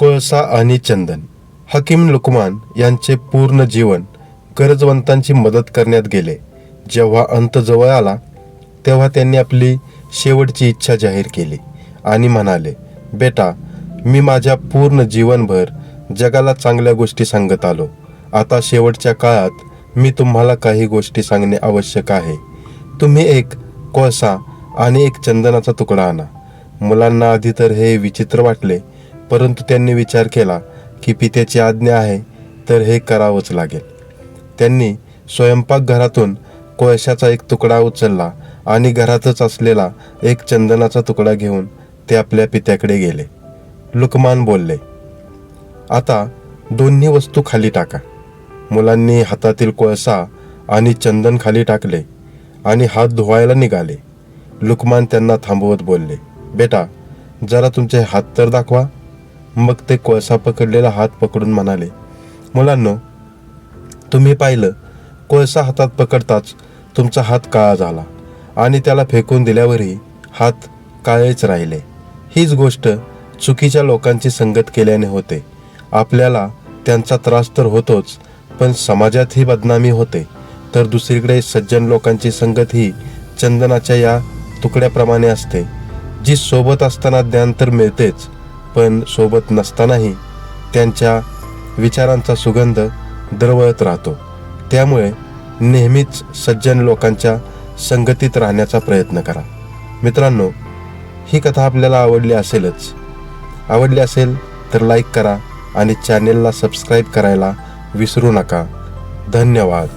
कोळसा आणि चंदन हकीम लुकमान यांचे पूर्ण जीवन गरजवंतांची मदत करण्यात गेले. जेव्हा अंत जवळ आला तेव्हा त्यांनी आपली शेवटची इच्छा जाहीर केली आणि म्हणाले बेटा मी माझ्या पूर्ण जीवनभर जगाला चांगल्या गोष्टी सांगत आलो. आता शेवटच्या काळात मी तुम्हाला काही गोष्टी सांगणे आवश्यक आहे. तुम्ही एक कोळसा आणि एक चंदनाचा तुकडा आणा. मुलांना आधी तर हे विचित्र वाटले परंतु त्यांनी विचार केला की पित्याची आज्ञा आहे तर हे करावंच लागेल. त्यांनी स्वयंपाकघरातून कोळशाचा एक तुकडा उचलला आणि घरातच असलेला एक चंदनाचा तुकडा घेऊन ते आपल्या पित्याकडे गेले. लुकमान बोलले आता दोन्ही वस्तू खाली टाका. मुलांनी हातातील कोळसा आणि चंदन खाली टाकले आणि हात धुवायला निघाले. लुकमान त्यांना थांबवत बोलले बेटा जरा तुमचे हात तर दाखवा. मग ते कोळसा पकडलेला हात पकडून म्हणाले मुलांनो तुम्ही पाहिलं कोळसा हातात पकडताच तुमचा हात काळा झाला आणि त्याला फेकून दिल्यावरही हात काळेच राहिले. हीच गोष्ट चुकीच्या लोकांची संगत केल्याने होते. आपल्याला त्यांचा त्रास तर होतोच पण समाजातही बदनामी होते. तर दुसरीकडे सज्जन लोकांची संगत ही चंदनाच्या या तुकड्याप्रमाणे असते. जी सोबत असताना ज्ञान तर मिळतेच पण सोबत नसतानाही त्यांच्या विचारांचा सुगंध दरवळत राहतो. त्यामुळे नेहमीच सज्जन लोकांच्या संगतीत राहण्याचा प्रयत्न करा. मित्रांनो ही कथा आपल्याला आवडली असेलच. आवडली असेल तर लाईक करा आणि चॅनेलला सबस्क्राईब करायला विसरू नका. धन्यवाद.